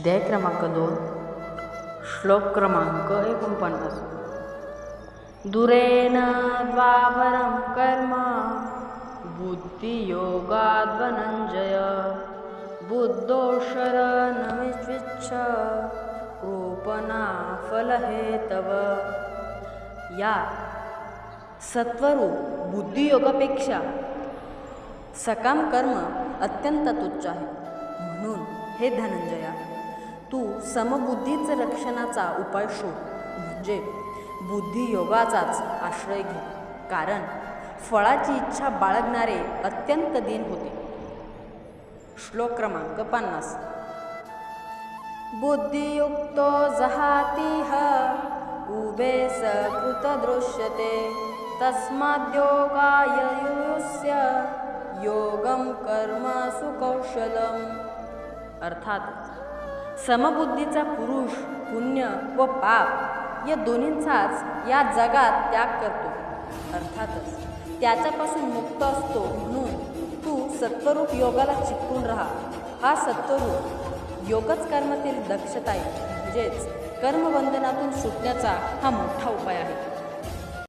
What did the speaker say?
अध्याय क्रमांक दोन श्लोक क्रमांक एकोणपन्नास. दुरेन द्वावरं कर्म बुद्धियोगाद्वनञ्जय रूपना फल हे फलहेतव या सत्वरूप बुद्धियोगापेक्षा सकाम कर्म अत्यंत तुच्छ आहे. म्हणून हे धनंजया तू समबुद्धीच रक्षणाचा उपाय शोध. म्हणजे बुद्धियोगाचाच आश्रय घे. कारण फळाची इच्छा बाळगणारे अत्यंत दिन होते. श्लोक क्रमांक पन्नास. बुद्धियुक्तो जहातीह उभे सकृत दृश्यते. तस्माद्योगाय योगम कर्म सुकौशलम. अर्थात समबुद्धीचा पुरुष पुण्य व पाप या दोन्हींचाच या जगात त्याग करतो. अर्थातच त्याच्यापासून मुक्त असतो म्हणून तू सत्वरूप योगाला चिकटून राहा. हा सत्वरूप योगच कर्मातील दक्षता आहे. म्हणजेच कर्मबंधनातून सुटण्याचा हा मोठा उपाय आहे.